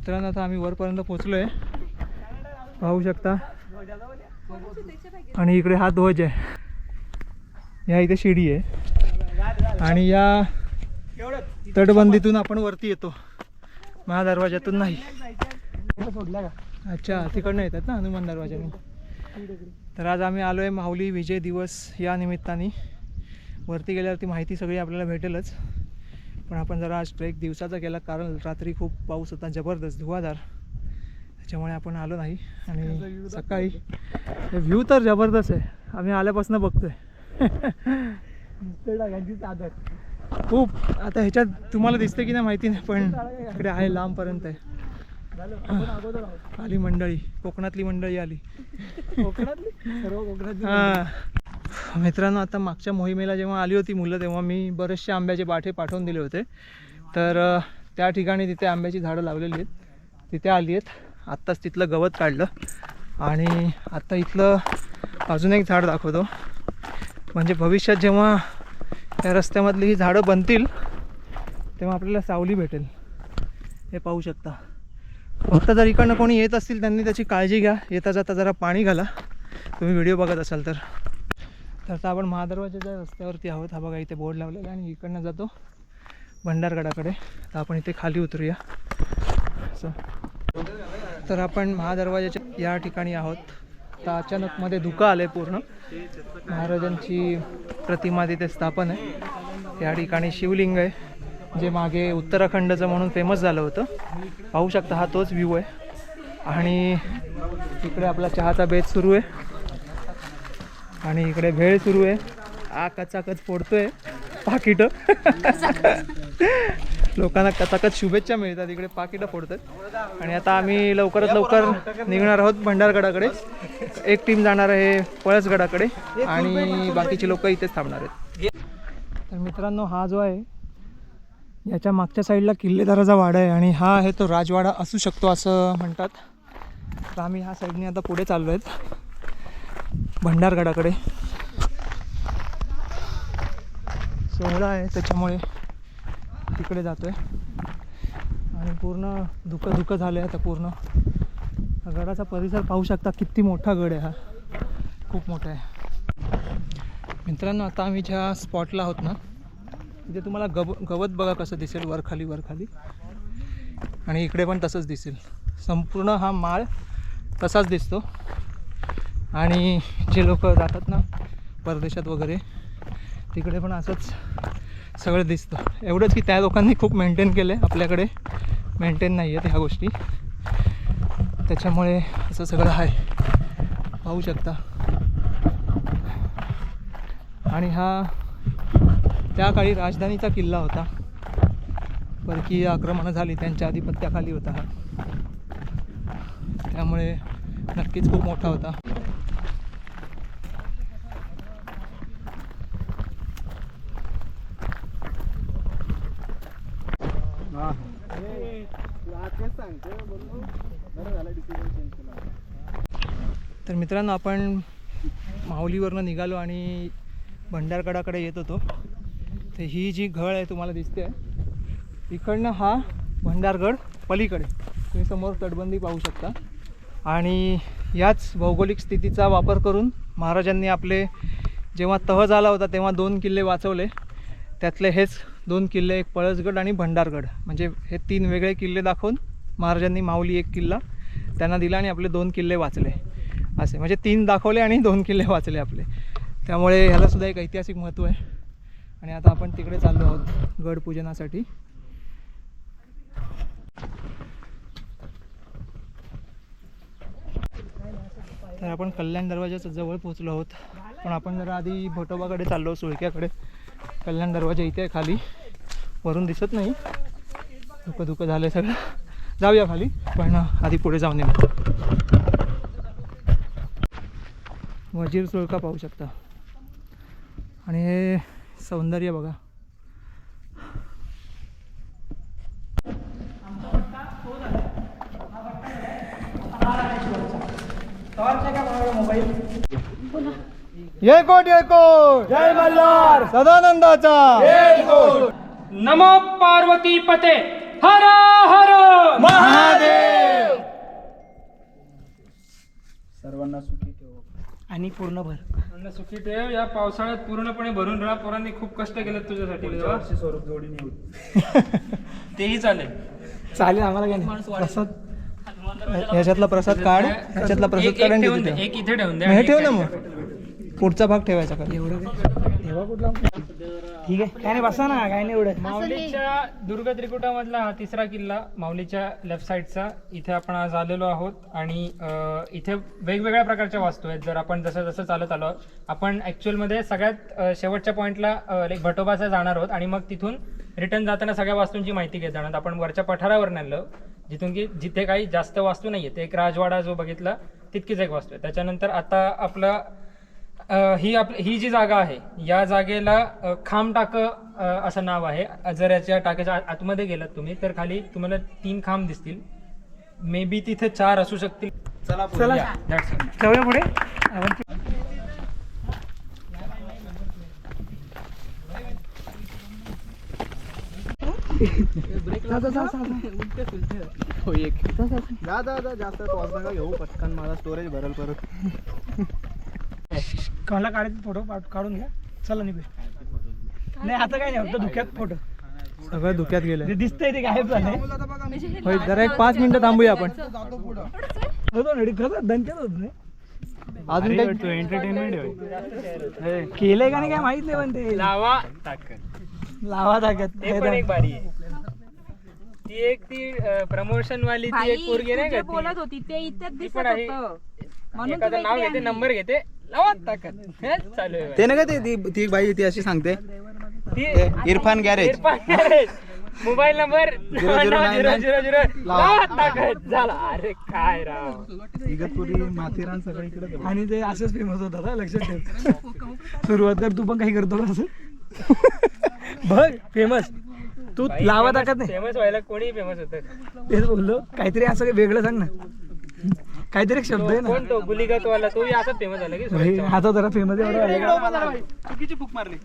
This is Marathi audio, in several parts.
मित्रांनो आता आम्ही वरपर्यंत पोचलोय पाहू शकता. आणि इकडे हा ध्वज आहे. या इथे शिडी आहे. आणि या तटबंदीतून आपण वरती येतो. महादरवाज्यातून नाही. अच्छा तिकडनं येतात ना हनुमान दरवाजाने तर आज आम्ही आलो आहे माऊली विजय दिवस या निमित्ताने. वरती गेल्यावरती माहिती सगळी आपल्याला भेटेलच. पण आपण जरा आज ट्रेक दिवसाचा केला कारण रात्री खूप पाऊस होता जबरदस्त धुवाधार. त्याच्यामुळे आपण आलो नाही. आणि सकाळी व्ह्यू तर जबरदस्त आहे. आम्ही आल्यापासून बघतोय. चादर. खूप. आता ह्याच्यात तुम्हाला दिसते की नाही माहिती नाही पण इकडे आहे लांबपर्यंत आहे. आली मंडळी. कोकणातली मंडळी आली. कोकणातली? सर्व कोकणातली हा. मित्रांनो आता मागच्या मोहिमेला जेव्हा आली होती मुलं तेव्हा मी बरेचसे आंब्याचे पाठे पाठवून दिले होते. तर त्या ठिकाणी तिथे आंब्याची झाडं लावलेली आहेत. तिथे आली आहेत. आत्ताच तिथलं गवत काढलं. आणि आत्ता इथलं अजून एक झाड दाखवतो. म्हणजे भविष्यात जेव्हा त्या रस्त्यामधली ही झाडं बनतील तेव्हा आपल्याला सावली भेटेल. हे पाहू शकता. फक्त जर इकडनं कोणी येत असतील त्यांनी त्याची काळजी घ्या. येता जाता जरा पाणी घाला. तुम्ही व्हिडिओ बघत असाल तर. तर आता आपण महादरवाजाच्या रस्त्यावरती आहोत हा बघा इथे बोर्ड लावलेला आहे आणि इकडनं जातो भंडारगडाकडे. तर आपण इथे खाली उतरूया. असं. तर आपण महादरवाजाच्या या ठिकाणी आहोत. तर अचानक मध्ये धुकं आलं आहे पूर्ण. महाराजांची प्रतिमा तिथे स्थापन आहे. या ठिकाणी शिवलिंग आहे जे मागे उत्तराखंडचं म्हणून फेमस झालं होतं. पाहू शकता हा तोच व्ह्यू आहे. आणि इकडे आपला चहाचा बेत सुरू आहे. आणि इकडे भेळ सुरू आहे. आ कचाकच फोडतोय. पाकिटं. लोकांना कचाकच शुभेच्छा मिळतात. इकडे पाकिटं फोडतात. आणि आता आम्ही लवकरात लवकर निघणार आहोत भंडारगडाकडे. एक टीम जाणार आहे पळसगडाकडे. आणि बाकीचे लोक इथेच थांबणार आहेत. तर मित्रांनो हा जो आहे याच्या मागच्या साईडला किल्लेदाराचा वाडा आहे. आणि हा आहे तो राजवाडा असू शकतो असं म्हणतात. तर आम्ही ह्या साईडने आता पुढे चाललो आहेत भंडारगडाकडे. सोहळा आहे त्याच्यामुळे तिकडे जातो आहे आणि पूर्ण धुकं धुकं झालं आहे आता पूर्ण. गडाचा परिसर पाहू शकता किती मोठा गड आहे हा. खूप मोठा आहे. मित्रांनो आता आम्ही ज्या स्पॉटला आहोत ना तिथे तुम्हाला गव गवत बघा कसं दिसेल वरखाली वरखाली आणि इकडे पण तसंच दिसेल. संपूर्ण हा माळ तसाच दिसतो. आणि जे लोक जातात ना परदेशात वगैरे तिकडे पण असंच सगळं दिसतं. एवढंच की त्या लोकांनी खूप मेंटेन केलं आहे आपल्याकडे मेंटेन नाही आहेत ह्या गोष्टी. त्याच्यामुळे असं सगळं आहे. पाहू शकता. आणि हा त्या काळी राजधानीचा किल्ला होता. परकीय आक्रमणं झाली. त्यांच्या आधिपत्याखाली होता हा. त्यामुळे नक्कीच खूप मोठा होता. मित्रांनो आपण माऊलीवरनं निघालो आणि भंडारगडाकडे येत होतो. तर ही जी घळ आहे तुम्हाला दिसते आहे. इकडनं हा भंडारगड पलीकडे. तुम्ही समोर तटबंदी पाहू शकता. आणि याच भौगोलिक स्थितीचा वापर करून महाराजांनी आपले जेव्हा तह झाला होता तेव्हा दोन किल्ले वाचवले. त्यातले हेच दोन किल्ले एक पळसगड आणि भंडारगड. म्हणजे हे तीन वेगळे किल्ले दाखवून महाराजांनी माऊली एक किल्ला त्यांना दिला आणि आपले दोन किल्ले वाचले. असे. म्हणजे तीन दाखवले आणि दोन किल्ले वाचले आपले. त्यामुळे ह्यालासुद्धा एक ऐतिहासिक महत्त्व आहे. आणि आता आपण तिकडे चाललो आहोत गड पूजनासाठी तर आपण कल्याण दरवाजाच्या जवळ पोहोचलो आहोत. पण आपण जरा आधी भोटोबाकडे चाललो सुळक्याकडे. कल्याण दरवाजा इथे आहे खाली. वरून दिसत नाही. धुकं धुकं झालं सगळं. जाऊया खाली पण आधी पुढे जाऊन येऊ वजीर चुळका पाहू शकता. आणि हे सौंदर्य बघा. येकोट येकोट जय मल्हार. सदानंदाचा. नमो पार्वती पते. हर हर. महादेव. सर्वांना आणि पूर्ण भर सुखी ठेव. या पावसाळ्यात पूर्णपणे भरून राहा. पोरांनी खूप कष्ट केले तुझ्यासाठी. देवा. स्वरूप जोडीने तेही चालेल. चालेल आम्हाला काय नाही. प्रसाद ह्याच्यातला प्रसाद काढ ह्याच्यातला प्रसाद एक- काढ एक आणि ठेवून तिथे दे. ठेव. एक इथे ठेवून दे मग हे ठेव ना मग. पुढचा भाग ठेवायचा का? एवढं ठेवा कुठला? ठीक आहे. काय नाही बसा ना काय नाही एवढं. माऊलीच्या दुर्ग त्रिकुटामधला हा तिसरा किल्ला माऊलीच्या लेफ्ट साईडचा इथे आपण आज आलेलो आहोत आणि अ, इथे वेगवेगळ्या प्रकारच्या वास्तू आहेत. जर आपण जसं जसं चालत आलो. आपण ॲक्च्युअलमध्ये सगळ्यात अ, शेवटच्या पॉईंटला लाईक भटोबाचा जाणार आहोत आणि मग तिथून रिटर्न जाताना सगळ्या वास्तूंची माहिती घेत जाणार. आहोत. आपण वरच्या पठारावर नेलं जिथून की जिथे काही जास्त वास्तू नाही आहेत एक राजवाडा जो बघितला तितकीच एक वास्तू आहे. त्याच्यानंतर आता आपलं ही आप ही जी जागा आहे या जागेला खांब टाक असं नाव आहे. जर याच्या टाक्याच्या आत- आतमध्ये गेलात तुम्ही तर खाली तुम्हाला तीन खांब दिसतील. मे बी तिथे चार असू शकतील. चला चला. जाऊया पुढे. जा जा जा जास्त टॉस नका घेऊ. पटकन मला स्टोरेज भरल परत. कमला काढायचे फोटो काढून घ्या. चला निघू नाही आता काय नाही फक्त धुक्यात फोटो सगळं धुक्यात गेलं दिसतंय ते गायब झालंय. होय जरा एक पाच मिनिटं थांबूया आपण. दणक्यात होत नाही. अजून काही एंटरटेनमेंट केलंय का नाही काय माहीत नाही पण ते. लावा ताकद. लावा ते पण एक बारी ती एक ती प्रमोशन वाली ती एक पोरगी नाही तू का बोलत ती? होती ते इथेच ती दिसत. होतं. म्हणून तू नाव घेते. नंबर घेते. ते नका ते ती- बाई ती अशी सांगते. ती Irfan garage. Mobile number zero zero nine nine. Zero zero. लावा. ताकद झाला. अरे काय राव. इगतपुरी माथेरान सगळं इकडे आणि ते असंच फेमस होतात हा, लक्षात ठेव. सुरुवात कर तू पण काही करतो का असं? बघ फेमस तू लावा टाकत नाही. फेमस व्हायला कोणी फेमस होत. तेच बोललो काहीतरी असं वेगळं सांग ना. काहीतरी एक शब्द आहे ना. कोण तो? गुलिगत वाला तो असाच फेमस झाला की भाई, आता जरा फेमस चुकीची फुक मारली.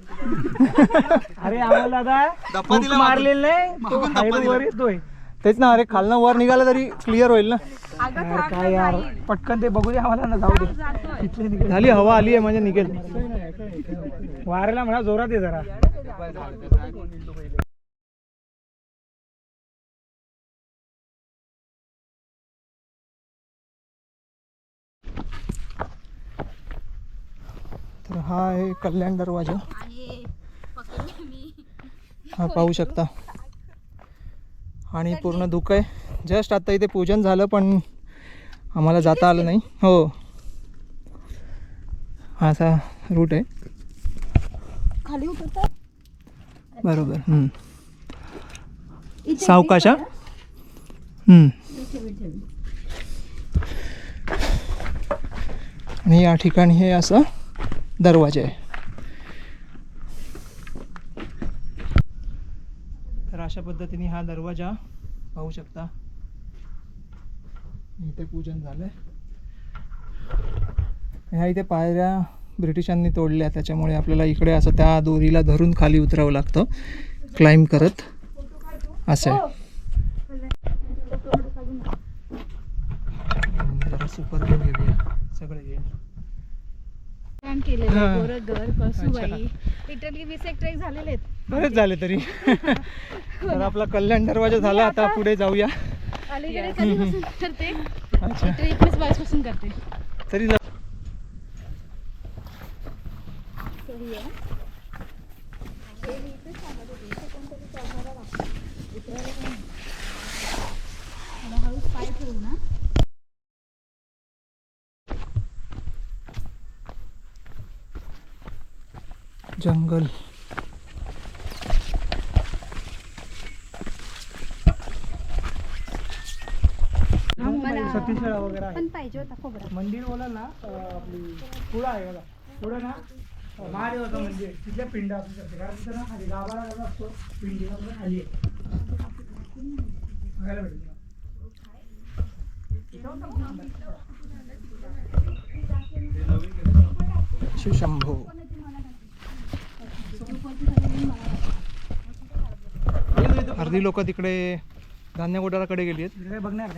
अरे आम्हाला दादा धप्पा हुक दिला मारलेलं नाही. तो मागून धप्पा खायला दिला. वर येतोय तेच ना अरे खालनं वर निघालं तरी क्लिअर होईल ना. अगं यार, थांब काय यार. पटकन ते बघू दे आम्हाला ना जाऊ दे. जातोय. इथले निघेल. झाली हवा आली आहे म्हणजे निघेल. वाऱ्याला म्हणा जोरात आहे जरा. तर हा आहे कल्याण दरवाजा. हा पाहू शकता. आणि पूर्ण धुकं आहे. जस्ट आता इथे पूजन झालं पण आम्हाला जाता आलं नाही. हो. हा असा रूट आहे. खाली बरोबर. सावकाश. आणि या ठिकाणी हे असं दरवाजे. आहे तर अशा पद्धतीने हा दरवाजा पाहू शकता. इथे पूजन झालंय. ह्या इथे पायऱ्या ब्रिटिशांनी तोडल्या त्याच्यामुळे आपल्याला इकडे असं त्या दोरीला धरून खाली उतरावं लागतं. क्लाइंब करत. असं आहे. सुपर व्ह्यू घेऊया सगळं घेऊया छान केलेलं हा. आहे. गोरं घर कसुबाई. लिटरली वीस एक ट्रेक झालेले आहेत. बरेच झाले तरी. तर आपला कल्याण दरवाजा झाला आता पुढे जाऊया. अलीकडे कधीपासून करते? अच्छा. एकवीस बावीसपासून करते. तरी जा- जंगल. सतीशाळा वगैरे आहे. मंदिर बोला ना आपली पुढं आहे बघा. पुढं ना महादेवाचं मंदिर तिथल्या पिंड असू शकते कारण तिथं ना खाली असतो. पिंडी खाली बघायला शंभू अर्धी लोक तिकडे धान्य कोठाराकडे गेली आहेत.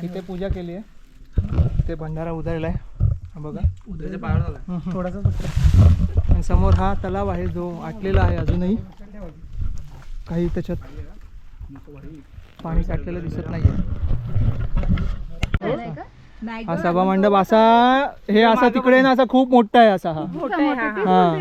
तिथे पूजा केली आहे. ते भंडारा उधळलाय. हा बघा. थोडासा आणि समोर हा तलाव आहे जो आटलेला आहे अजूनही. काही त्याच्यात पाणी साठलेलं दिसत नाहीये. हा सभा मंडप असा हे असा तिकडे ना असा खूप मोठा आहे असा हा. हा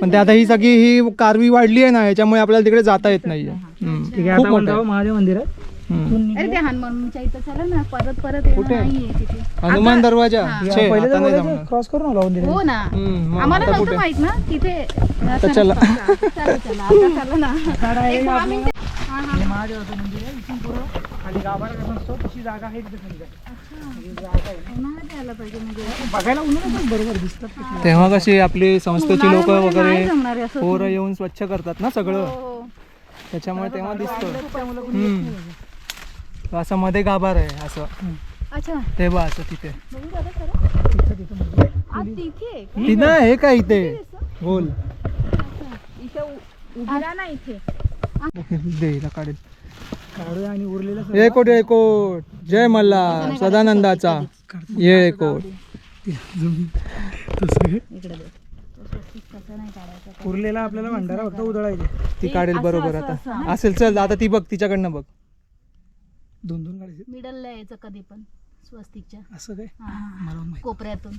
पण ते आता ही सगळी ही कारवी वाढली आहे ना याच्यामुळे आपल्याला तिकडे जाता येत नाहीये. ठीक आहे खूप आता मोठं. महादेव मंदिर आहे हम्म. अरे ते हनुमानच्या इथं चला ना परत परत येणं कुठे? नाहीये तिथे हनुमान दरवाजा हा. छे, पहिले आता नाही तर जमणार क्रॉस करून आलो मंदिर हो ना हम्म, मग आम्हाला आता नव्हतं कुठे माहीत ना तिथे आता चला. चला चला आता चला ना एक दहा मिनिटं- हा, हा. हे महादेवाचं मंदिर आहे इथून पुढं खाली गाभारा कसा असतो तशी जागा आहे तिथे खाली जागा आहे उन्हाळ्यात यायला पाहिजे म्हणजे बघायला उन्हाळ्यात बरोबर दिसतात. तेव्हा कशी आपली संस्थेची लोक उन्हाळ्यामध्ये नाही वगैरे जमणार असं. पोरं येऊन स्वच्छ करतात ना सगळं हो. त्याच्यामुळे तेव्हा दिसतं. असं मध्ये गाभार आहे असं. अच्छा. ते बा असं तिथे? ती ना हे काय इथे? बोल. काढेल. आणि उरलेलं हे कोट हे कोट. जय मल्हार सदानंदाचा. ये कोट. उरलेला आपल्याला भंडारा फक्त उधळायचे ती काढेल बरोबर आता. असेल चल आता ती बघ तिच्याकडनं बघ. दोन दोन काढायचे मिडलला यायचं कधी पण स्वस्तिकच्या. असं काय? हा. मला माहिती. कोपऱ्यातून.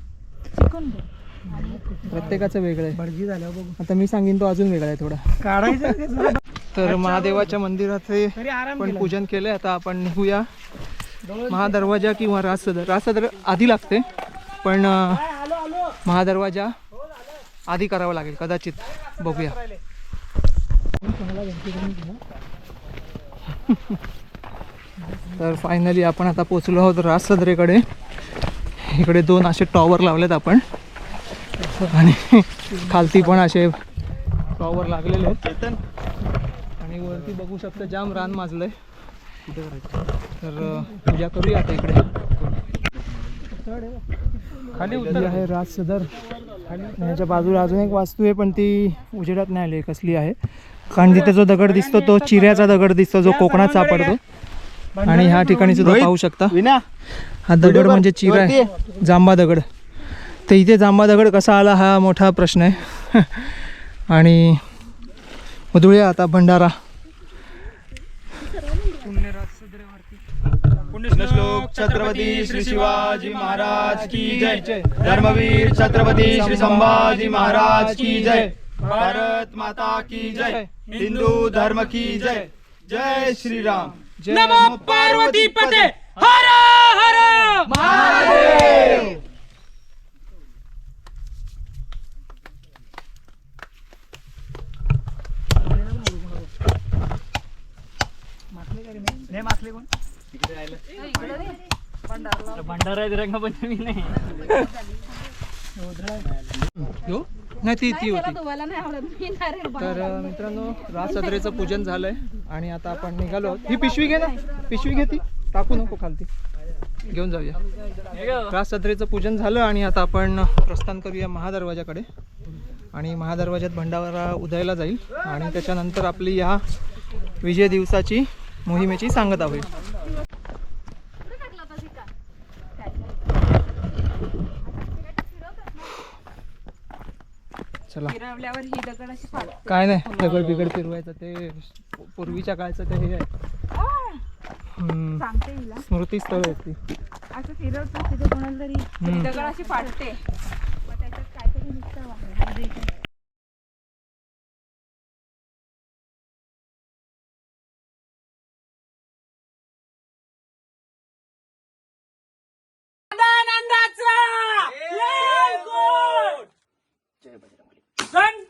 आणि प्रत्येकाचं वेगळं आहे. झाल्यावर बघू. आता मी सांगेन तो अजून वेगळा आहे थोडा. काढायचं जरा. तर महादेवाच्या मंदिराचे तरी आराम पण. पूजन केले आता आपण निघूया. महादरवाजा किंवा राज सदर राज सदर आधी लागते. पण अं, महादरवाजा आधी करावं लागेल कदाचित. बघूया. तर फायनली आपण आता पोचलो आहोत राजसदरेकडे. इकडे दोन असे टॉवर लावलेत आपण. आणि खालती पण असे टॉवर लागलेले आहेत. आणि वरती बघू शकता जाम रान माजलंय. तर पूजा करूया आता इकडे. खाली उतर. आहे राज सदर. आणि याच्या बाजूला अजून एक वास्तू आहे पण ती उजेडात नाही आली कसली आहे. कारण तिथे जो दगड दिसतो तो चिऱ्याचा दगड दिसतो जो कोकणात सापडतो. आणि ह्या ठिकाणी सुद्धा पाहू शकता. हा दगड म्हणजे चिरा आहे. जांबा दगड. तर इथे जांबा दगड कसा आला हा मोठा प्रश्न आहे. आणि उधळूया आता भंडारा. श्लोक छत्रपती श्री शिवाजी महाराज की जय. धर्मवीर छत्रपती श्री संभाजी महाराज की जय. भारत माता की जय. हिंदू धर्म की जय. जय श्री राम नमो पार्वती पते. हर हर भंडारा रंगपंचमी नाही हो नाही ती ती होती. तर मित्रांनो राज सदरेचं पूजन झालंय आणि आता आपण निघालो. ही पिशवी घे ना. पिशवी घे ती. टाकू नको खालती. घेऊन जाऊया. राज सदरेचं पूजन झालं आणि आता आपण प्रस्थान करूया महादरवाजाकडे. आणि महादरवाज्यात भंडारा उदयाला जाईल. आणि त्याच्यानंतर आपली ह्या विजय दिवसाची मोहिमेची सांगता होईल. चला. फिरवल्यावर ही दगड अशी काय नाही दगड बिगड फिरवायचं ते पूर्वीच्या काळचं ते हे आहे. सांगते हिला. स्मृतीस्थळ आहे ती. असं फिरवतो तिथे कोणाला तरी हम्म. दगड अशी फाटते. मग त्याच्यात काहीतरी निघतं बाहेर.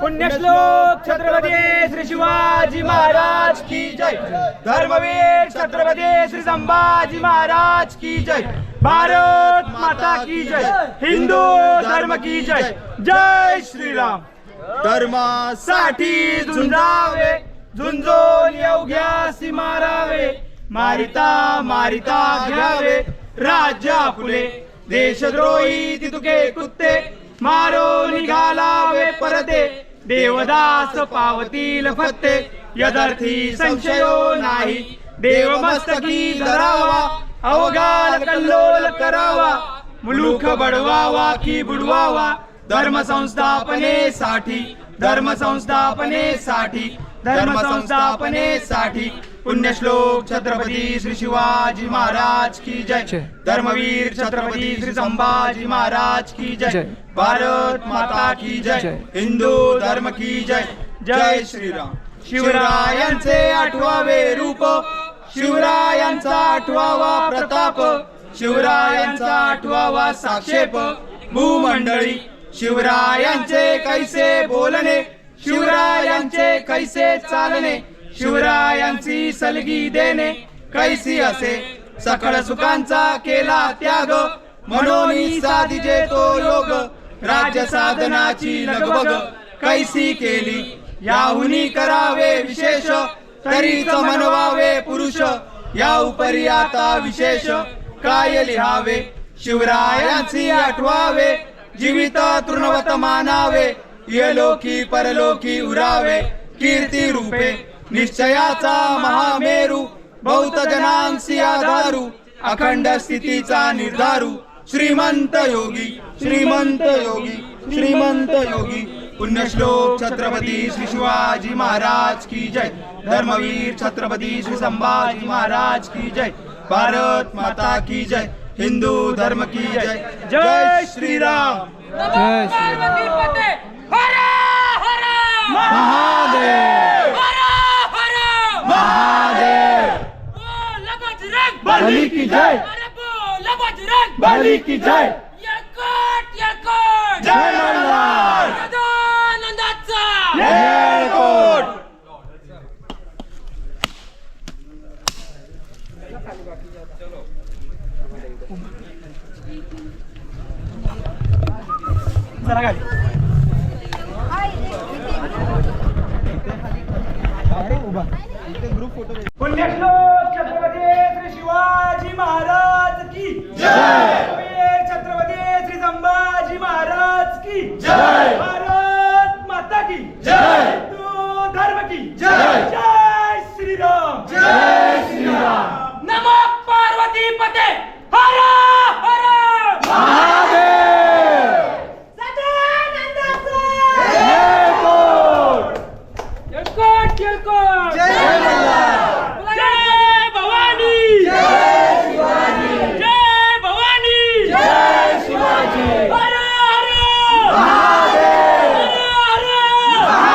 पुण्यश्लोक छत्रपती श्री शिवाजी महाराज की जय। धर्मवीर छत्रपती श्री संभाजी महाराज की जय। भारत माता की जय। हिंदू धर्म की जय। जय श्रीराम। धर्मासाठी झुंजावे झुंजोन सी मारावे मारिता मारिता घ्यावे राज्य आपले देशद्रोही तितुके कुत्ते मारो निघालावे परते. देवदास पावतील फत्ते. यदर्थी संशयो नाही. देव मस्तकी धरावा. अवगाल कल्लोल करावा. मुलूख बडवावा की बुडवावा. धर्म संस्थापनेसाठी धर्म संस्थापनेसाठी धर्म संस्थापनेसाठी पुण्यश्लोक छत्रपती श्री शिवाजी महाराज की जय. धर्मवीर छत्रपती श्री संभाजी महाराज की जय. भारत माता की जय. जय. हिंदू धर्म की जय. जय श्रीराम. शिवरायांचे आठवावे रूप. शिवरायांचा आठवावा प्रताप. शिवरायांचा आठवावा साक्षेप. भूमंडळी. शिवरायांचे कैसे बोलणे? शिवरायांचे कैसे चालणे? शिवरायांची सलगी देणे कैसी असे? सकळ सुखांचा केला त्याग. म्हणून साधिजे तो योग. राज्य साधनाची लगबग. कैसी केली? याहुनी करावे विशेष. तरीच मनवावे पुरुष. या उपरी आता विशेष. काय लिहावे? शिवरायांची आठवावे. जीवित तृणवत मानावे. येलोकी परलोकी उरावे. कीर्ती रूपे. निश्चयाचा महामेरू बहुत जनांसी आधारू अखंड स्थितीचा निर्धारू श्रीमंत योगी श्रीमंत योगी श्रीमंत योगी. पुण्यश्लोक छत्रपती श्री शिवाजी महाराज की जय. धर्मवीर छत्रपती श्री संभाजी महाराज की जय. भारत माता की जय. हिंदू धर्म की जय. जय श्रीराम. जय श्री महादेव. महादेव बली की जय। बली की जय। जय मल्हार येळकोट जरा खाली पुण्यश्लोक! छत्रपती श्री शिवाजी महाराज की जय वीर छत्रपती श्री संभाजी महाराज की जय भारत माता की जय हिंदू धर्म की जय जय श्रीराम जय श्रीराम नमो पार्वती पते हर हर महादेव येळकोट येळकोट येळकोट जय मल्हार जय भवानी जय शिवाजी जय भवानी जय शिवाजी हर हर हर हर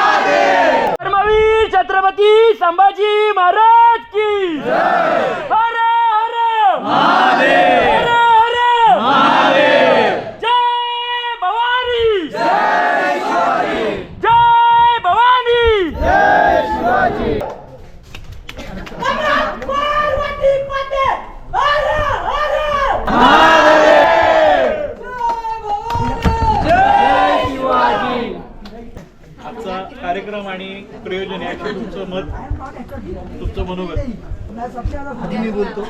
धर्मवीर छत्रपती संभाजी महाराज की हर हर महादेव हर हर महादेव जय भवानी जय शिवाजी जय भवानी जय शिवाजी पार्वती पते हर हर महादेव जय शिवाजी आजचा कार्यक्रम आणि प्रयोजन याविषयी तुमचं मत तुमचं मनोगत आधी मी बोलतो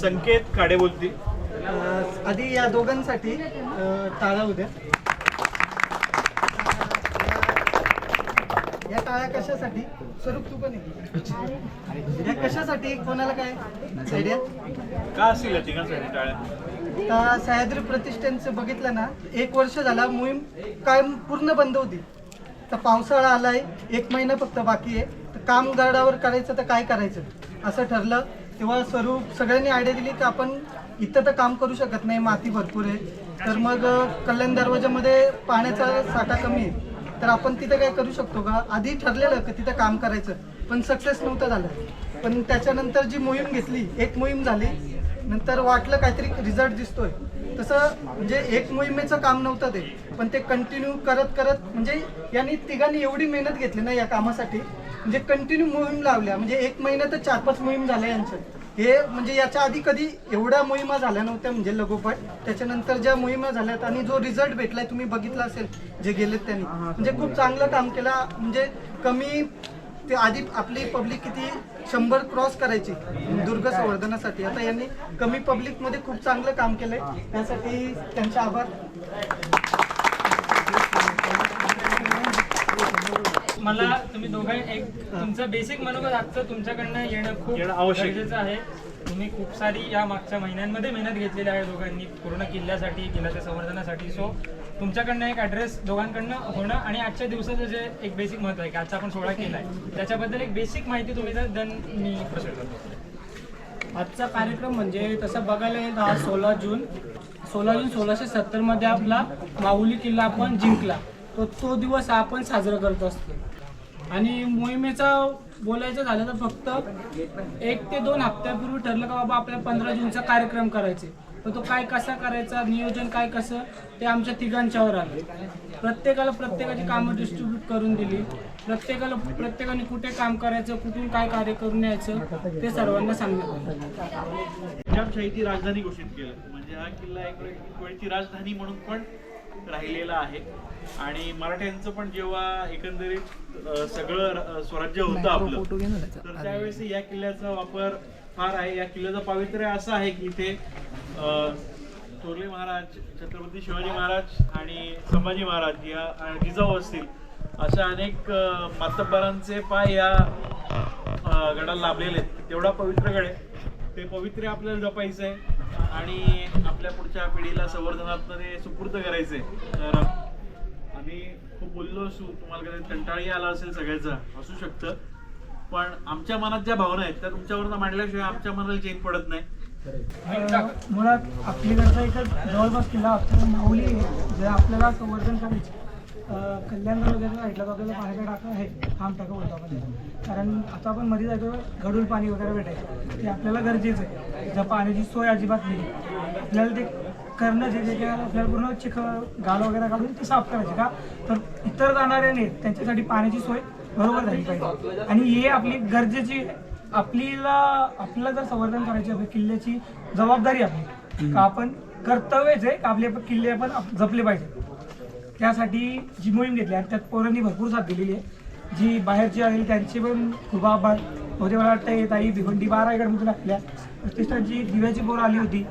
संकेत काडे बोलतील अं, आधी या दोघांसाठी अं, टाळ्या होत्या या टाळ्या कशासाठी स्वरूप तू पण आहे. या कशासाठी कोणाला काय आयडिया का असतील या तिघांसाठी टाळ्या? आता सह्याद्री प्रतिष्ठानचं बघितलं ना एक वर्ष झाला मोहीम कायम पूर्ण बंद होती. तर पावसाळा आलाय एक महिना फक्त बाकी आहे. तर काम गडावर करायचं तर काय करायचं? असं ठरलं. तेव्हा स्वरूप सगळ्यांनी आयडिया दिली की आपण इथं तर काम करू शकत नाही माती भरपूर आहे. तर मग कल्याण दरवाजामध्ये पाण्याचा साठा कमी आहे. तर आपण तिथं काय करू शकतो का? आधी ठरलेलं की तिथं काम करायचं. पण सक्सेस नव्हतं झालं. पण त्याच्यानंतर जी मोहीम घेतली एक मोहीम झाली. नंतर वाटलं काहीतरी रिझल्ट दिसतोय. तसं म्हणजे एक मोहिमेचं काम नव्हतं ते. पण ते कंटिन्यू करत करत म्हणजे यांनी तिघांनी एवढी मेहनत घेतली ना या कामासाठी. म्हणजे कंटिन्यू मोहीम लावल्या. म्हणजे एक महिन्यात चार पाच मोहीम झाल्या यांचं. हे म्हणजे याच्या आधी कधी एवढ्या मोहिमा झाल्या नव्हत्या म्हणजे लगोपाठ त्याच्यानंतर ज्या मोहिमा झाल्यात आणि जो रिझल्ट भेटलाय तुम्ही बघितला असेल जे गेलेत त्यांनी. म्हणजे खूप चांगलं काम केलं. म्हणजे कमी ते आधी आपली पब्लिक किती? शंभर क्रॉस करायची दुर्ग संवर्धनासाठी. आता यांनी कमी पब्लिकमध्ये खूप चांगलं काम केलंय. त्यासाठी त्यांचे आभार. मला तुम्ही दोघं एक तुमचं बेसिक मनोगत आजचं तुमच्याकडनं येणं खूप येणं आवश्यक. आहे. गरजेचं आहे. तुम्ही खूप सारी या मागच्या महिन्यांमध्ये मेहनत घेतलेली आहे दोघांनी. पूर्ण किल्ल्यासाठी किल्ल्याच्या संवर्धनासाठी. सो तुमच्याकडनं एक ॲड्रेस दोघांकडनं होणं आणि आजच्या दिवसाचं जे एक बेसिक महत्त्व आहे की आजचा आपण सोहळा केला आहे त्याच्याबद्दल एक बेसिक माहिती तुम्ही जर दन मी प्रोसेस करतो. आजचा कार्यक्रम म्हणजे तसं बघायला येईल तर हा सोळा जून सोळा जून सोळाशे सत्तरमध्ये आपला माऊली किल्ला आपण जिंकला. तो तो दिवस आपण साजरा करत असतो. आणि मोहिमेचा बोलायचं झालं तर फक्त एक ते दोन हप्त्यापूर्वी ठरलं का बाबा आपल्या पंधरा जूनचा कार्यक्रम करायचे तर तो काय कसा करायचा नियोजन काय कसं ते आमच्या तिघांच्यावर आलं. प्रत्येकाला प्रत्येकाची कामं डिस्ट्रीब्यूट करून दिली. प्रत्येकाला प्रत्येकाने कुठे काम करायचं कुठून काय कार्य करून यायचं ते सर्वांना सांगितलं. निजामशाहीची राजधानी घोषित केलं. म्हणजे हा किल्ला एक वेळची राजधानी म्हणून पण राहिलेला आहे. आणि मराठ्यांचं पण जेव्हा एकंदरीत सगळं स्वराज्य होतं आपलं तर त्यावेळेस या किल्ल्याचा वापर फार आहे. या किल्ल्याचं पावित्र्य असं आहे की इथे थोरले महाराज छत्रपती शिवाजी महाराज आणि संभाजी महाराज या जिजाऊ असतील अशा अनेक मातब्बरांचे पाय या गडाला लाभलेले आहेत. तेवढा पवित्र गड आहे. ते पवित्र आपल्याला जपायचं आहे आणि आपल्या पुढच्या पिढीला संवर्धनात ते सुपूर्द करायचंय. तर आम्ही खूप बोललो असू तुम्हाला कधी कंटाळी आला असेल सगळ्याचा असू शकतं. पण आमच्या मनात ज्या भावना आहेत त्या तुमच्यावर मांडल्याशिवाय आमच्या मनाला चेन पडत नाही. मुळात आपल्याकडचा एक जवळपास किल्ला आपल्याला माऊली आहे, जे आपल्याला संवर्धन करायचे. कल्याण वगैरे साईडला जो पाण्याचा टाका आहे खांब टाका बोलतो आपण कारण आता आपण मध्ये जातो गडूळ पाणी वगैरे भेटायचं. ते आपल्याला गरजेचं आहे. जर पाण्याची सोय अजिबात नाही. आपल्याला ते करणं जे जे काय आपल्याला पूर्ण चिख गाळ वगैरे काढून ते साफ करायचे का? तर इतर जाणारे नाही त्यांच्यासाठी पाण्याची सोय बरोबर झाली पाहिजे आणि हे आपली गरजेची आपल्याला आपल्याला जर संवर्धन करायची असेल किल्ल्याची जबाबदारी आपली. का आपण कर्तव्यच आहे का आपले किल्ले आपण आप- जपले पाहिजे? त्यासाठी जी मोहीम घेतली आणि त्यात पोरांनी भरपूर साथ दिलेली आहे. जी बाहेरची आलेली त्यांचे पण खूप आभार. होते मला वाटतं हे ताई भिवंडी बारा इकडमधून आपल्या प्रतिष्ठानची दिव्याची पोरं आली होती.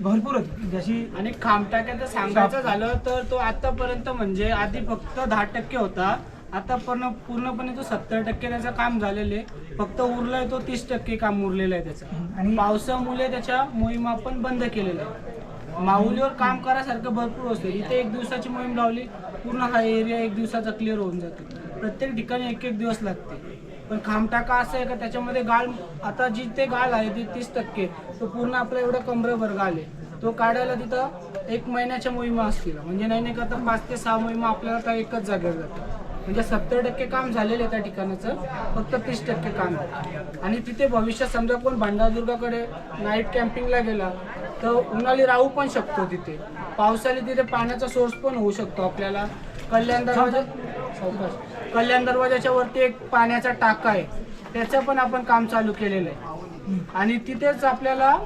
भरपूर होती. जशी आणि खामटाक्याचं सांगायचं झालं तर तो आतापर्यंत म्हणजे आधी फक्त दहा टक्के होता. आता पूर्ण पूर्णपणे तो सत्तर टक्के त्याचं काम झालेलं आहे. फक्त उरलंय तो तीस टक्के काम उरलेलं आहे त्याचं. आणि पावसामुळे त्याच्या मोहिमा पण बंद केलेल्या आहे माऊलीवर काम करायसारखं भरपूर असतं. इथे एक दिवसाची मोहीम लावली पूर्ण हा एरिया एक दिवसाचा क्लिअर होऊन जातो. प्रत्येक ठिकाणी एक एक दिवस लागते. पण खामटाका असं आहे का त्याच्यामध्ये गाळ आता जिथे गाळ आहे ते तीस टक्के तो पूर्ण आपला एवढं कमरेभर गाळ आहे. तो काढायला तिथं एक महिन्याच्या मोहिमा असतील. म्हणजे नाही नाही करता पाच ते सहा मोहिमा आपल्याला त्या एकच जागेवर जातात. म्हणजे सत्तर टक्के काम झालेलं आहे त्या ठिकाणाचं फक्त तीस टक्के काम. आणि तिथे भविष्यात समजा कोण भांडारदुर्गाकडे नाईट कॅम्पिंगला गेला तर उन्हाळी राहू पण शकतो तिथे. पावसाळी तिथे पाण्याचा सोर्स पण होऊ शकतो आपल्याला. कल्याण दरवाजा सावकाश. कल्याण दरवाजाच्या वरती एक पाण्याचा टाका आहे. त्याचं पण आपण काम चालू केलेलं आहे. आणि तिथेच आपल्याला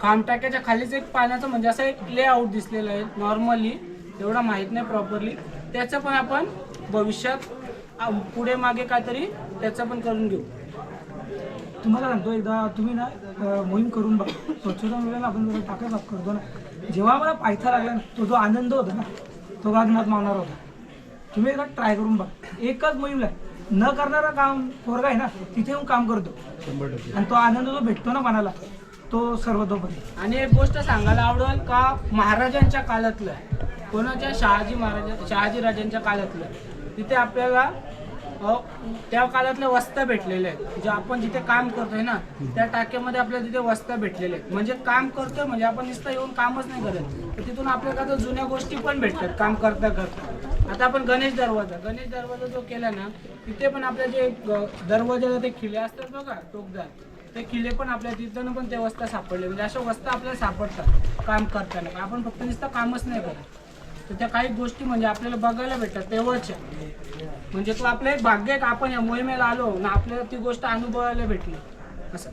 खामटाक्याच्या खालीच एक पाण्याचं म्हणजे असं एक लेआउट दिसलेलं आहे नॉर्मली एवढा माहीत नाही प्रॉपरली त्याचं पण आपण भविष्यात पुढे मागे काहीतरी त्याचं पण करून घेऊ. तुम्हाला सांगतो एकदा तुम्ही ना मोहीम करून बघा. स्वच्छता मिळेल आपण जरा टाका साफ करतो ना. जेव्हा मला पायथा लागला ना तो जो आनंद होता ना तो गागनात मावणार होता. तुम्ही एकदा ट्राय करून बघा. एकच मोहीमला न करणारा काम पोरगा आहे ना तिथे येऊन काम करतो. आणि तो आनंद जो भेटतो ना मनाला तो सर्वतोपरी. आणि एक गोष्ट सांगायला आवडेल का महाराजांच्या काळातलं कोणाच्या शहाजी महाराज शहाजी राजांच्या काळातलं तिथे आपल्याला त्या काळातल्या वस्त्या भेटलेल्या आहेत. जे आपण जिथे काम करतोय ना त्या टाक्यामध्ये आपल्याला तिथे वस्त्या भेटलेल्या आहेत. म्हणजे काम करतोय म्हणजे आपण नुसतं येऊन कामच नाही करत. तर तिथून आपल्याला आता जुन्या गोष्टी पण भेटतात काम करता करता. आता आपण गणेश दरवाजा गणेश दरवाजा जो केला ना तिथे पण आपल्या जे दरवाजाला ते खिले असतात बघा टोकदार. ते किल्ले पण आपल्या तिथं पण ते वस्ता सापडले. म्हणजे अशा वस्ता आपल्याला सापडतात काम करताना. आपण फक्त नुसतं कामच नाही करत. तर त्या काही गोष्टी म्हणजे आपल्याला बघायला भेटतात तेव्हाच्या म्हणजे तो आपलं एक भाग्य आहे का आपण या मोहिमेला आलो ना आपल्याला ती गोष्ट अनुभवायला भेटली. असं.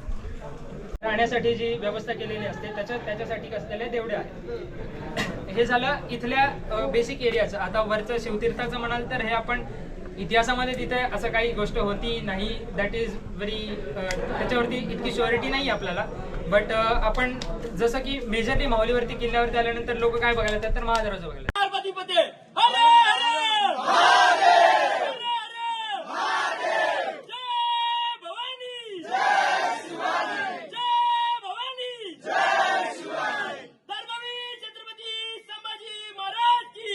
राहण्यासाठी जी व्यवस्था केलेली असते त्याच्या त्याच्यासाठी असलेले देवडे आहेत. हे झालं इथल्या बेसिक एरियाचं आता वरचं शिवतीर्थाचं म्हणाल तर हे आपण इतिहासामध्ये तिथे असं काही गोष्ट होती नाही दॅट इज व्हेरी त्याच्यावरती इतकी शुअरिटी नाही आपल्याला. बट आपण जसं की मेजरली माहुलीवरती किल्ल्यावरती आल्यानंतर लोक काय बघायला येतात तर महादरवाजा बघायला येतात. पार्वती पते हरे हरे जय भवानी जय भवानी धर्मवीर छत्रपती संभाजी महाराज की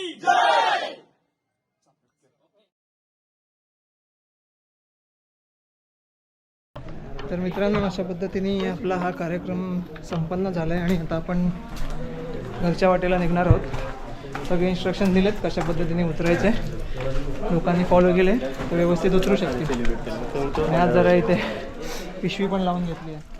तर मित्रांनो अशा पद्धतीने आपला हा कार्यक्रम संपन्न झाला आहे आणि आता आपण घरच्या वाटेला निघणार आहोत. सगळे इन्स्ट्रक्शन दिलेत कशा पद्धतीने उतरायचे लोकांनी फॉलो केले तर व्यवस्थित उतरू शकते आणि आज जरा इथे पिशवी पण लावून घेतली आहे.